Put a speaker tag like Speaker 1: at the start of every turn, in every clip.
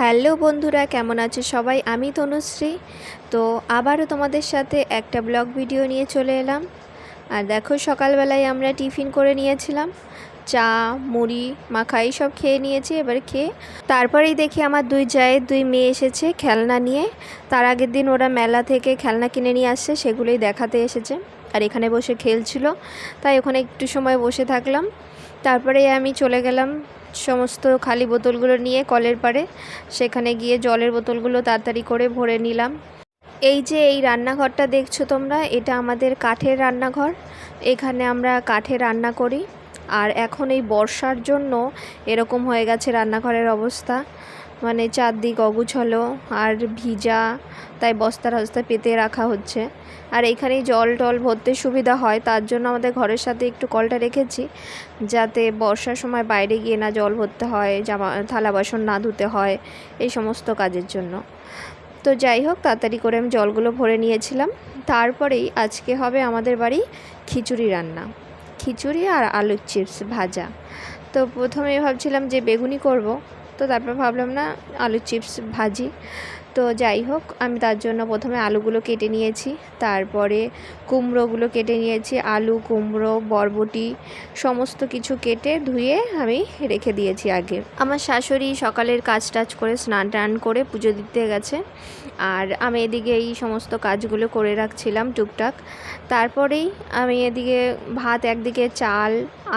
Speaker 1: Hello বন্ধুরা, কেমন আছে সবাই? আমি তনুশ্রী। তো আবারও তোমাদের সাথে একটা ব্লগ ভিডিও নিয়ে চলে এলাম। আর দেখো, সকালবেলায় আমরা টিফিন করে নিয়েছিলাম। চা, মুড়ি মাখা সব খেয়ে নিয়েছি, এবার খেয়ে। তারপরেই দেখি আমার দুই জায়ের দুই মেয়ে এসেছে খেলনা নিয়ে। তার আগের দিন ওরা মেলা থেকে খেলনা কিনে নিয়ে আসছে, সেগুলোই দেখাতে এসেছে। আর এখানে বসে খেলছিল, তাই ওখানে একটু সময় বসে থাকলাম। তারপরে আমি চলে গেলাম সমস্ত খালি বোতলগুলো নিয়ে কলের পাড়ে, সেখানে গিয়ে জলের বোতলগুলো তাড়াতাড়ি করে ভরে নিলাম। এই যে এই রান্নাঘরটা দেখছ তোমরা, এটা আমাদের কাঠের রান্নাঘর। এখানে আমরা কাঠে রান্না করি। আর এখন এই বর্ষার জন্য এরকম হয়ে গেছে রান্নাঘরের অবস্থা। মানে চারদিক অগুছলো আর ভিজা, তাই বস্তার হস্তা পেতে রাখা হচ্ছে। আর এখানেই জল টল ভরতে সুবিধা হয়, তার জন্য আমাদের ঘরের সাথে একটু কলটা রেখেছি, যাতে বর্ষার সময় বাইরে গিয়ে না জল ভরতে হয়, জামা, থালা বাসন না ধুতে হয়, এই সমস্ত কাজের জন্য। তো যাই হোক, তাড়াতাড়ি করে আমি জলগুলো ভরে নিয়েছিলাম। তারপরেই আজকে হবে আমাদের বাড়ি খিচুড়ি রান্না। খিচুড়ি আর আলুর চিপস ভাজা। তো প্রথমে ভাবছিলাম যে বেগুনি করব তো তারপর ভাবলাম না আলুর চিপস ভাজি। তো যাই হোক, আমি তার জন্য প্রথমে আলুগুলো কেটে নিয়েছি, তারপরে কুমড়োগুলো কেটে নিয়েছি, আলু, কুমড়ো, বরবটি, সমস্ত কিছু কেটে ধুয়ে আমি রেখে দিয়েছি আগে। আমার শাশুড়ি সকালের কাজ টাজ করে স্নান টান করে পুজো দিতে গেছে, আর আমি এদিকে এই সমস্ত কাজগুলো করে রাখছিলাম টুকটাক। তারপরেই আমি এদিকে ভাত একদিকে চাল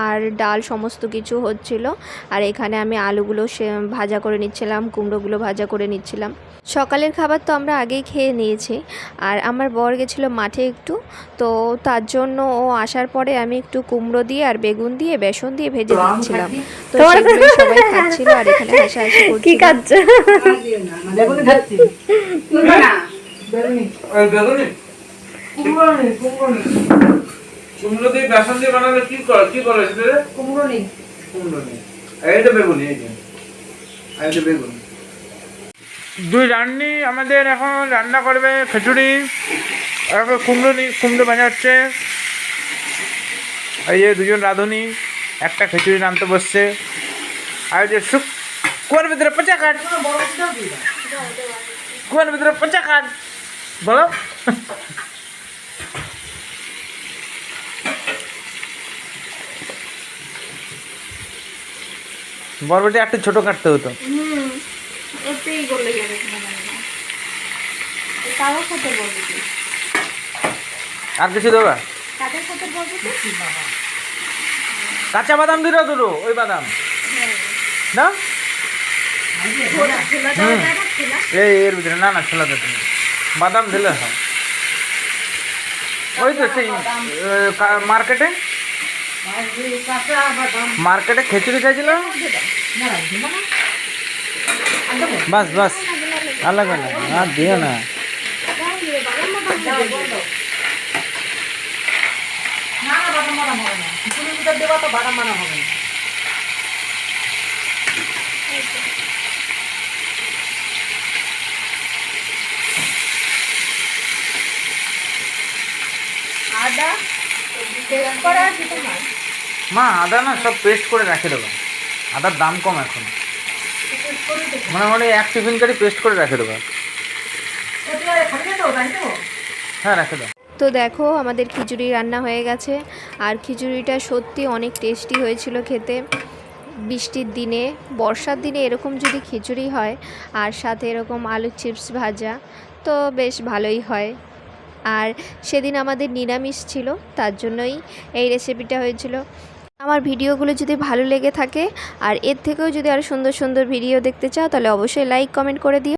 Speaker 1: আর ডাল সমস্ত কিছু হচ্ছিল। আর এখানে আমি আলুগুলো সে ভাজা করে নিচ্ছিলাম কুমড়োগুলো ভাজা করে নিচ্ছিলাম। সকালের খাবার তো আমরা আগেই খেয়ে নিয়েছি। আর আমার বর গেছিল মাঠে একটু তো তার জন্য ও আসার পরে আমি একটু কুমড়ো দিয়ে আর বেগুন দিয়ে বেসন দিয়ে ভেজে দিচ্ছিলাম। তো সবাই খাচ্ছিল আর এখানে হাসাহাসি
Speaker 2: কি
Speaker 3: বেগুনি
Speaker 4: বেগুনি কুমড়ো দিয়ে বেসন দিয়ে বানালে কি করে কি করে সেটা
Speaker 3: কুমড়ো নেই।
Speaker 4: কুমড়ো নেই। এইটা বেগুনি এই যে। এইটা বেগুনি। দুই রান্নি আমাদের এখন রান্না করবে খিচুড়ি। এখন কুমড়ো নি কুমড়ো ভাজা হচ্ছে এই যে দুজন রাঁধুনি একটা খিচুড়ি রাঁধতে বসছে। আর যে সুখ কুয়ার ভিতরে পচা কাঠ কুয়ার ভিতরে পচা কাঠ বলো। বরবটি একটু ছোট কাটতে হতো। আর কিছু দেবা? কাঁচা বাদাম দিল দুটো ওই বাদাম। না? এই এর ভিতরে না না ছোলা দিতে বাদাম দিলে হয়। ওই তো সেই মার্কেটে? মার্কেটে খিচুড়ি খাইছিল বাস বাস। আর দিও না।
Speaker 3: না না বাদাম হবে না না আদা করা আছে তোমার।
Speaker 4: মা, আদা না সব পেস্ট করে রাখে দেবো। আদার দাম কম এখন। মোটামুটি এক টিফিন কারি পেস্ট করে রাখে দেবো।
Speaker 3: ওটা তো
Speaker 4: হ্যাঁ রাখে দাও।
Speaker 1: তো দেখো, আমাদের খিচুড়ি রান্না হয়ে গেছে। আর খিচুড়িটা সত্যি অনেক টেস্টি হয়েছিল খেতে। বৃষ্টির দিনে, বর্ষার দিনে এরকম যদি খিচুড়ি হয়, আর সাথে এরকম আলুর চিপস ভাজা, তো বেশ ভালোই হয়। আর সেদিন আমাদের নিরামিষ ছিল, তার জন্যই এই রেসিপিটা হয়েছিল। আমার ভিডিওগুলো যদি ভালো লেগে থাকে আর এর থেকেও যদি আরও সুন্দর সুন্দর ভিডিও দেখতে চাও, তাহলে অবশ্যই লাইক কমেন্ট করে দিও।